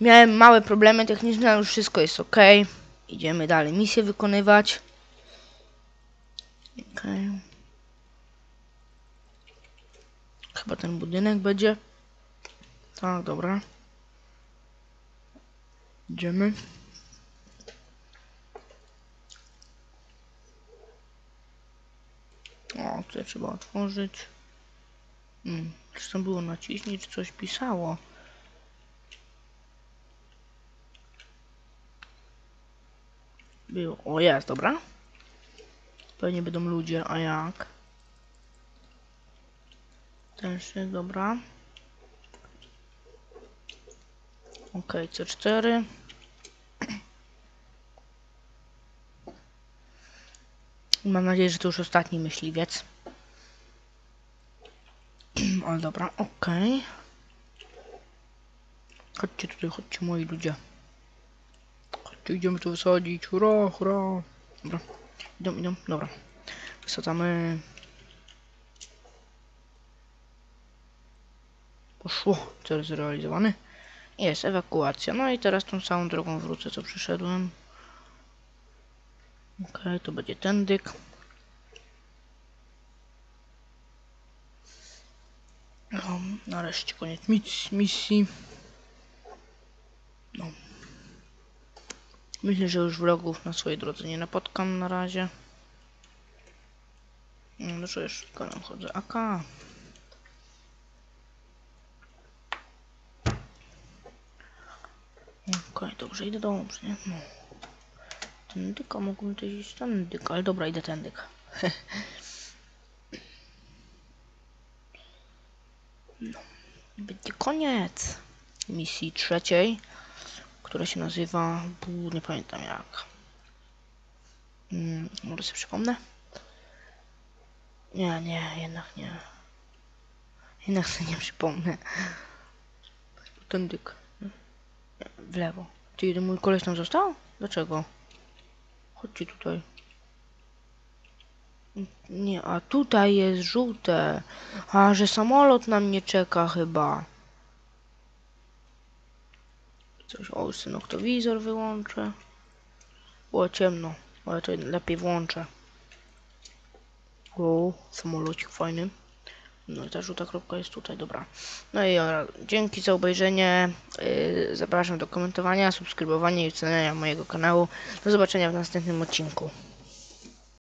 Miałem małe problemy techniczne, ale już wszystko jest ok. Idziemy dalej misję wykonywać. Okej. Chyba ten budynek będzie. Tak, dobra. Idziemy. O, tutaj trzeba otworzyć. Hmm, czy tam było naciśnij, czy coś pisało? Było. O, jest, dobra. Pewnie będą ludzie, a jak? Też jest, dobra. Ok, C4. Mam nadzieję, że to już ostatni myśliwiec. Ale dobra, okej. Chodźcie tutaj, chodźcie moi ludzie. Chodźcie, idziemy tu wysadzić. Hurra, hurra. Dobra, idą, idą, dobra. Wysadzamy. Poszło, cel zrealizowany. Jest ewakuacja. No i teraz tą samą drogą wrócę, co przyszedłem. Okej, to będzie ten dyk. No, nareszcie koniec mis- misji. Myślę, że już wrogów na swojej drodze nie napotkam na razie. No, do czego jeszcze nam chodzę? AK. Okej, dobrze, idę dobrze, nie? No. Ten dyk, a mógłbym też iść ten dyk, ale dobra, idę ten dyk. no. Będzie koniec misji trzeciej, która się nazywa, nie pamiętam jak. Mm, może sobie przypomnę? Nie, nie, jednak nie. Jednak sobie nie przypomnę. Ten dyk. W lewo. Ty, mój koleś tam został? Dlaczego? Chodźcie tutaj. Nie, a tutaj jest żółte. A, że samolot na mnie czeka chyba. Coś, o, już ten noktowizor wyłączę. Było ciemno, ale to lepiej włączę. O, samolocik fajny. No i ta żółta kropka jest tutaj, dobra. No i ora, dzięki za obejrzenie. Yy, zapraszam do komentowania, subskrybowania i oceniania mojego kanału. Do zobaczenia w następnym odcinku.